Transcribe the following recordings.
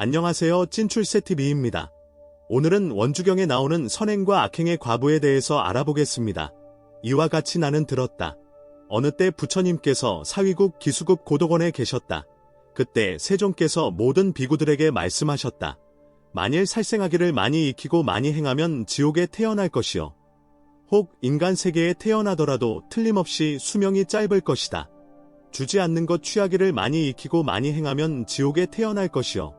안녕하세요. 찐출세TV입니다. 오늘은 원주경에 나오는 선행과 악행의 과부에 대해서 알아보겠습니다. 이와 같이 나는 들었다. 어느 때 부처님께서 사위국 기수급 고도원에 계셨다. 그때 세종께서 모든 비구들에게 말씀하셨다. 만일 살생하기를 많이 익히고 많이 행하면 지옥에 태어날 것이요. 혹 인간 세계에 태어나더라도 틀림없이 수명이 짧을 것이다. 주지 않는 것 취하기를 많이 익히고 많이 행하면 지옥에 태어날 것이요.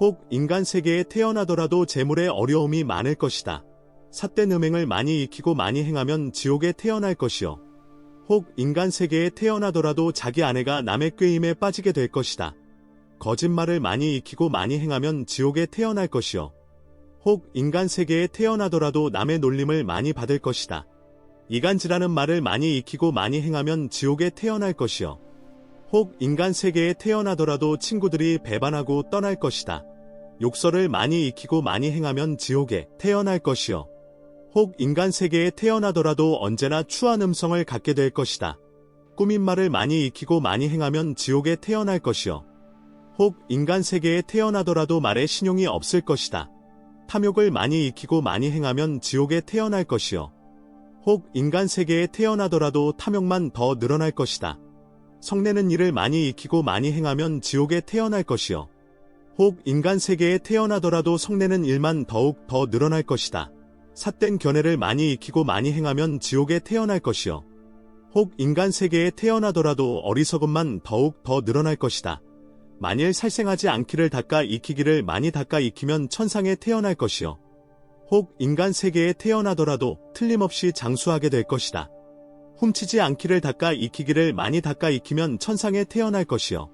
혹 인간 세계에 태어나더라도 재물에 어려움이 많을 것이다. 삿된 음행을 많이 익히고 많이 행하면 지옥에 태어날 것이요. 혹 인간 세계에 태어나더라도 자기 아내가 남의 꾀임에 빠지게 될 것이다. 거짓말을 많이 익히고 많이 행하면 지옥에 태어날 것이요. 혹 인간 세계에 태어나더라도 남의 놀림을 많이 받을 것이다. 이간지라는 말을 많이 익히고 많이 행하면 지옥에 태어날 것이요. 혹 인간 세계에 태어나더라도 친구들이 배반하고 떠날 것이다. 욕설을 많이 익히고 많이 행하면 지옥에 태어날 것이요. 혹 인간 세계에 태어나더라도 언제나 추한 음성을 갖게 될 것이다. 꾸민 말을 많이 익히고 많이 행하면 지옥에 태어날 것이요. 혹 인간 세계에 태어나더라도 말에 신용이 없을 것이다. 탐욕을 많이 익히고 많이 행하면 지옥에 태어날 것이요. 혹 인간 세계에 태어나더라도 탐욕만 더 늘어날 것이다. 성내는 일을 많이 익히고 많이 행하면 지옥에 태어날 것이요. 혹 인간 세계에 태어나더라도 성내는 일만 더욱 더 늘어날 것이다. 삿된 견해를 많이 익히고 많이 행하면 지옥에 태어날 것이요. 혹 인간 세계에 태어나더라도 어리석음만 더욱 더 늘어날 것이다. 만일 살생하지 않기를 닦아 익히기를 많이 닦아 익히면 천상에 태어날 것이요. 혹 인간 세계에 태어나더라도 틀림없이 장수하게 될 것이다. 훔치지 않기를 닦아 익히기를 많이 닦아 익히면 천상에 태어날 것이요.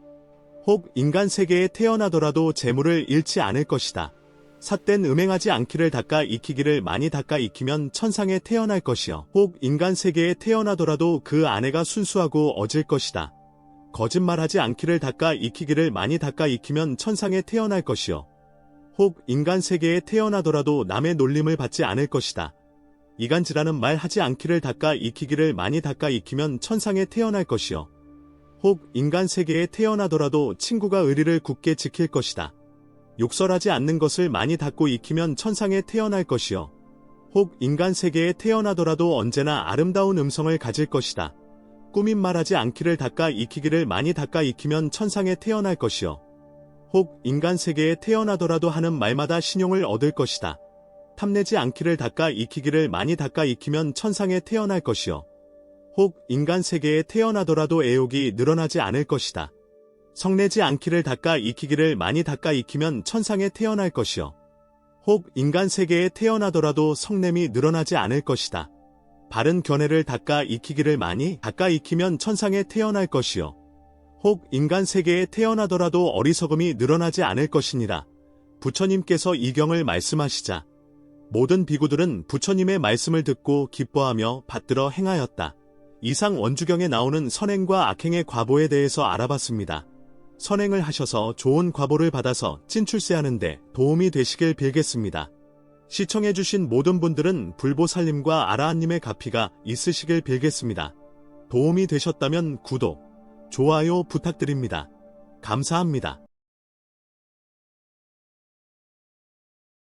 혹 인간 세계에 태어나더라도 재물을 잃지 않을 것이다. 삿된 음행하지 않기를 닦아 익히기를 많이 닦아 익히면 천상에 태어날 것이요. 혹 인간 세계에 태어나더라도 그 아내가 순수하고 어질 것이다. 거짓말하지 않기를 닦아 익히기를 많이 닦아 익히면 천상에 태어날 것이요. 혹 인간 세계에 태어나더라도 남의 놀림을 받지 않을 것이다. 이간지라는 말 하지 않기를 닦아 익히기를 많이 닦아 익히면 천상에 태어날 것이요. 혹 인간 세계에 태어나더라도 친구가 의리를 굳게 지킬 것이다. 욕설하지 않는 것을 많이 닦고 익히면 천상에 태어날 것이요. 혹 인간 세계에 태어나더라도 언제나 아름다운 음성을 가질 것이다. 꾸민 말하지 않기를 닦아 익히기를 많이 닦아 익히면 천상에 태어날 것이요. 혹 인간 세계에 태어나더라도 하는 말마다 신용을 얻을 것이다. 탐내지 않기를 닦아 익히기를 많이 닦아 익히면 천상에 태어날 것이요. 혹 인간 세계에 태어나더라도 애욕이 늘어나지 않을 것이다. 성내지 않기를 닦아 익히기를 많이 닦아 익히면 천상에 태어날 것이요. 혹 인간 세계에 태어나더라도 성냄이 늘어나지 않을 것이다. 바른 견해를 닦아 익히기를 많이 닦아 익히면 천상에 태어날 것이요. 혹 인간 세계에 태어나더라도 어리석음이 늘어나지 않을 것이니라. 부처님께서 이 경을 말씀하시자 모든 비구들은 부처님의 말씀을 듣고 기뻐하며 받들어 행하였다. 이상 원주경에 나오는 선행과 악행의 과보에 대해서 알아봤습니다. 선행을 하셔서 좋은 과보를 받아서 찐출세하는데 도움이 되시길 빌겠습니다. 시청해주신 모든 분들은 불보살님과 아라한님의 가피가 있으시길 빌겠습니다. 도움이 되셨다면 구독, 좋아요 부탁드립니다. 감사합니다.